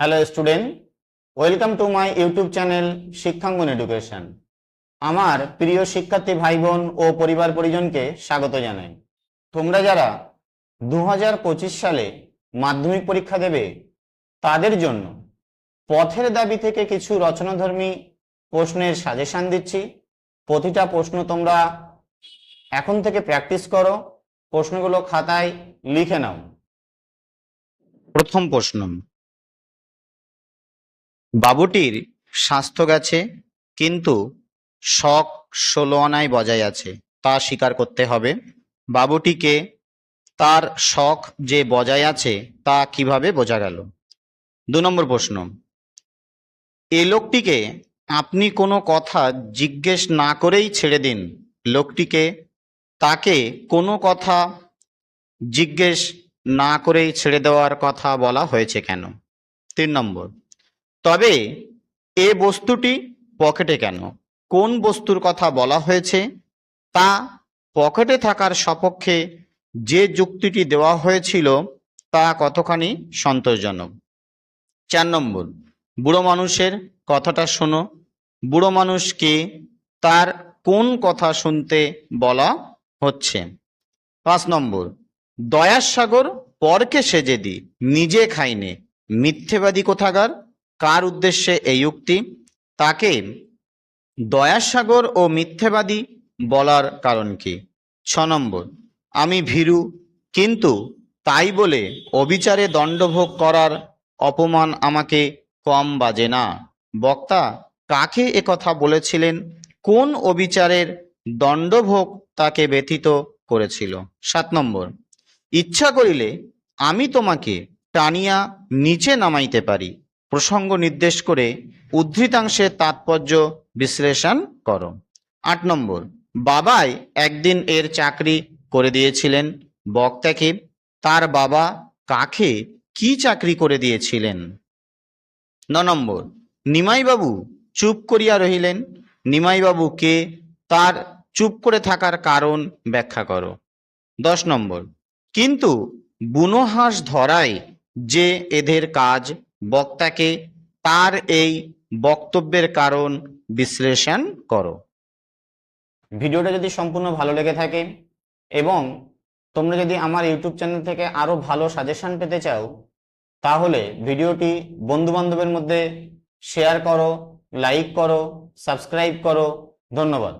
Hello student welcome to my YouTube channel Shikkhangon education আমার প্রিয় শিক্ষার্থী ভাই বোন ও পরিবার পরিজনকে স্বাগত জানাই। তোমরা যারা দু হাজার পঁচিশ সালে মাধ্যমিক পরীক্ষা দেবে, তাদের জন্য পথের দাবি থেকে কিছু রচনাধর্মী প্রশ্নের সাজেশন দিচ্ছি। প্রতিটা প্রশ্ন তোমরা এখন থেকে প্র্যাকটিস করো, প্রশ্নগুলো খাতায় লিখে নাও। প্রথম প্রশ্ন বাবুটির স্বাস্থ্য গেছে, কিন্তু শখ ষোলো আনায় বজায় আছে, তা স্বীকার করতে হবে। বাবুটিকে তার শখ যে বজায় আছে, তা কীভাবে বোঝা গেল? দু নম্বর প্রশ্ন। এ লোকটিকে আপনি কোনো কথা জিজ্ঞেস না করেই ছেড়ে দিন। লোকটিকে তাকে কোনো কথা জিজ্ঞেস না করেই ছেড়ে দেওয়ার কথা বলা হয়েছে কেন? তিন নম্বর। তবে এ বস্তুটি পকেটে কেন? কোন বস্তুর কথা বলা হয়েছে? তা পকেটে থাকার সপক্ষে যে যুক্তিটি দেওয়া হয়েছিল তা কতখানি সন্তোষজনক? চার নম্বর, বুড়ো মানুষের কথাটা শোনো। বুড়ো মানুষকে তার কোন কথা শুনতে বলা হচ্ছে? পাঁচ নম্বর, দয়ার সাগর পরকে সেজে দি নিজে খাইনে। মিথ্যেবাদী কোথাকার? কার উদ্দেশ্যে এই উক্তি? তাকে দয়াসাগর ও মিথ্যেবাদী বলার কারণ কি? ছ নম্বর, আমি ভীরু, কিন্তু তাই বলে অবিচারে দণ্ডভোগ করার অপমান আমাকে কম বাজে না। বক্তা, কাকে কথা বলেছিলেন? কোন অবিচারের দণ্ডভোগ তাকে ব্যথিত করেছিল? সাত নম্বর, ইচ্ছা করিলে আমি তোমাকে টানিয়া নিচে নামাইতে পারি। প্রসঙ্গ নির্দেশ করে উদ্ধৃতাংশের তাৎপর্য বিশ্লেষণ করো। আট নম্বর, বাবাই একদিন এর চাকরি করে দিয়েছিলেন। বক্তাকে, তার বাবা কাকে কি চাকরি করে দিয়েছিলেন? ন নম্বর, নিমাইবাবু চুপ করিয়া রহিলেন। নিমাইবাবু কে? তার চুপ করে থাকার কারণ ব্যাখ্যা করো। দশ নম্বর, কিন্তু বুনো হাঁস ধরায় যে এদের কাজ বক্তাকে তার এই বক্তব্যের কারণ বিশ্লেষণ করো। ভিডিওটা যদি সম্পূর্ণ ভালো লেগে থাকে এবং তোমরা যদি আমার ইউটিউব চ্যানেল থেকে আরও ভালো সাজেশন পেতে চাও, তাহলে ভিডিওটি বন্ধু বান্ধবের মধ্যে শেয়ার করো, লাইক করো, সাবস্ক্রাইব করো। ধন্যবাদ।